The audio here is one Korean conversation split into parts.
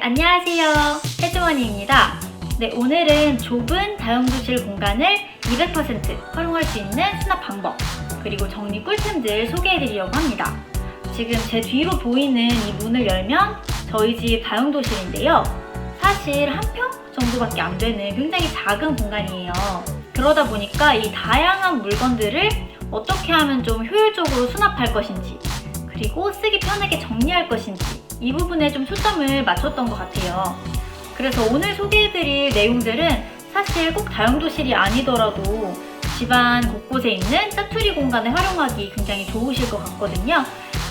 안녕하세요. 혜주머니입니다. 네, 오늘은 좁은 다용도실 공간을 200% 활용할 수 있는 수납 방법, 그리고 정리 꿀템들 소개해드리려고 합니다. 지금 제 뒤로 보이는 이 문을 열면 저희 집 다용도실인데요. 사실 한 평 정도밖에 안 되는 굉장히 작은 공간이에요. 그러다 보니까 이 다양한 물건들을 어떻게 하면 좀 효율적으로 수납할 것인지, 그리고 쓰기 편하게 정리할 것인지, 이 부분에 좀 초점을 맞췄던 것 같아요. 그래서 오늘 소개해드릴 내용들은 사실 꼭 다용도실이 아니더라도 집안 곳곳에 있는 짜투리 공간을 활용하기 굉장히 좋으실 것 같거든요.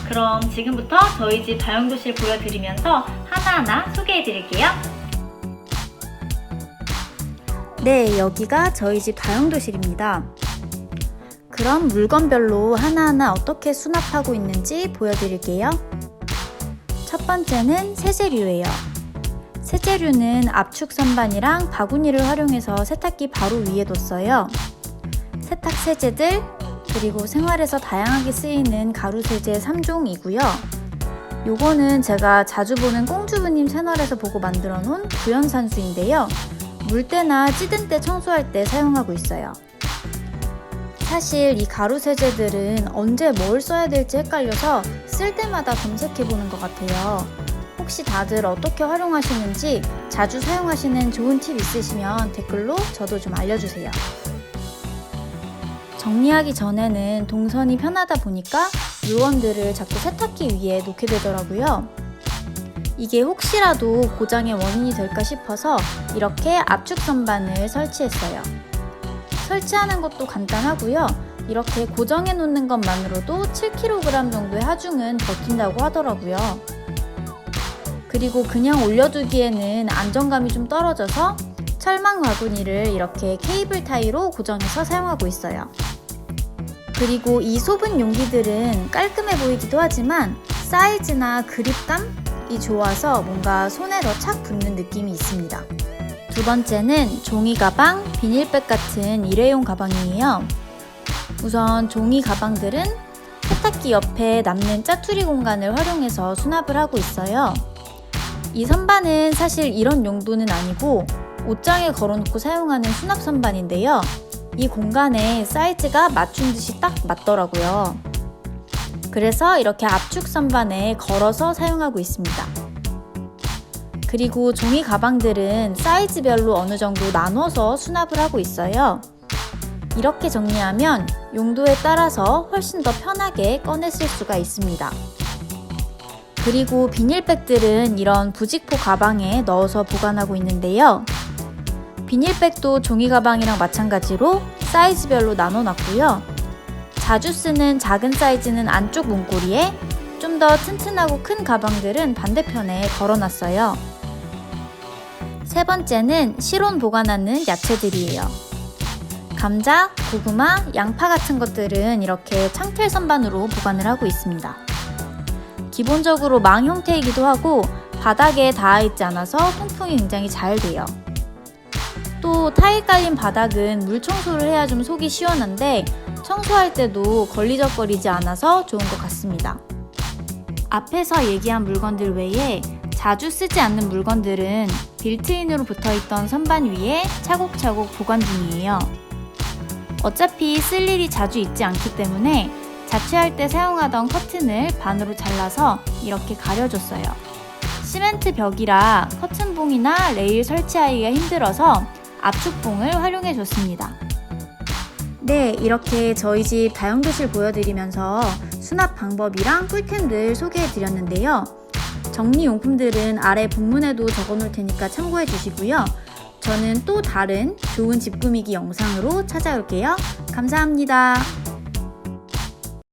그럼 지금부터 저희 집 다용도실 보여드리면서 하나하나 소개해드릴게요. 네, 여기가 저희 집 다용도실입니다. 그럼 물건별로 하나하나 어떻게 수납하고 있는지 보여드릴게요. 첫 번째는 세제류예요. 세제류는 압축 선반이랑 바구니를 활용해서 세탁기 바로 위에 뒀어요. 세탁 세제들, 그리고 생활에서 다양하게 쓰이는 가루 세제 3종이고요. 요거는 제가 자주 보는 꽁주부님 채널에서 보고 만들어 놓은 구연산수인데요. 물 때나 찌든 때 청소할 때 사용하고 있어요. 사실 이 가루 세제들은 언제 뭘 써야 될지 헷갈려서 쓸 때마다 검색해 보는 것 같아요. 혹시 다들 어떻게 활용하시는지 자주 사용하시는 좋은 팁 있으시면 댓글로 저도 좀 알려주세요. 정리하기 전에는 동선이 편하다 보니까 물건들을 자꾸 세탁기 위에 놓게 되더라고요. 이게 혹시라도 고장의 원인이 될까 싶어서 이렇게 압축 선반을 설치했어요. 설치하는 것도 간단하고요. 이렇게 고정해 놓는 것만으로도 7kg 정도의 하중은 버틴다고 하더라고요. 그리고 그냥 올려두기에는 안정감이 좀 떨어져서 철망 바구니를 이렇게 케이블 타이로 고정해서 사용하고 있어요. 그리고 이 소분 용기들은 깔끔해 보이기도 하지만 사이즈나 그립감이 좋아서 뭔가 손에 더 착 붙는 느낌이 있습니다. 두 번째는 종이 가방, 비닐백 같은 일회용 가방이에요. 우선 종이 가방들은 세탁기 옆에 남는 짜투리 공간을 활용해서 수납을 하고 있어요. 이 선반은 사실 이런 용도는 아니고 옷장에 걸어놓고 사용하는 수납 선반인데요. 이 공간에 사이즈가 맞춘 듯이 딱 맞더라고요. 그래서 이렇게 압축 선반에 걸어서 사용하고 있습니다. 그리고 종이 가방들은 사이즈별로 어느 정도 나눠서 수납을 하고 있어요. 이렇게 정리하면 용도에 따라서 훨씬 더 편하게 꺼내 쓸 수가 있습니다. 그리고 비닐백들은 이런 부직포 가방에 넣어서 보관하고 있는데요. 비닐백도 종이 가방이랑 마찬가지로 사이즈별로 나눠 놨고요. 자주 쓰는 작은 사이즈는 안쪽 문고리에 좀 더 튼튼하고 큰 가방들은 반대편에 걸어 놨어요. 세 번째는 실온 보관하는 야채들이에요. 감자, 고구마, 양파 같은 것들은 이렇게 창틀 선반으로 보관을 하고 있습니다. 기본적으로 망 형태이기도 하고 바닥에 닿아 있지 않아서 통풍이 굉장히 잘 돼요. 또 타일 깔린 바닥은 물 청소를 해야 좀 속이 시원한데 청소할 때도 걸리적거리지 않아서 좋은 것 같습니다. 앞에서 얘기한 물건들 외에 자주 쓰지 않는 물건들은 빌트인으로 붙어 있던 선반 위에 차곡차곡 보관 중이에요. 어차피 쓸 일이 자주 있지 않기 때문에 자취할 때 사용하던 커튼을 반으로 잘라서 이렇게 가려줬어요. 시멘트 벽이라 커튼봉이나 레일 설치하기가 힘들어서 압축봉을 활용해 줬습니다. 네, 이렇게 저희 집 다용도실 보여드리면서 수납 방법이랑 꿀템들 소개해 드렸는데요. 정리용품들은 아래 본문에도 적어 놓을 테니까 참고해 주시고요. 저는 또 다른 좋은 집 꾸미기 영상으로 찾아올게요. 감사합니다.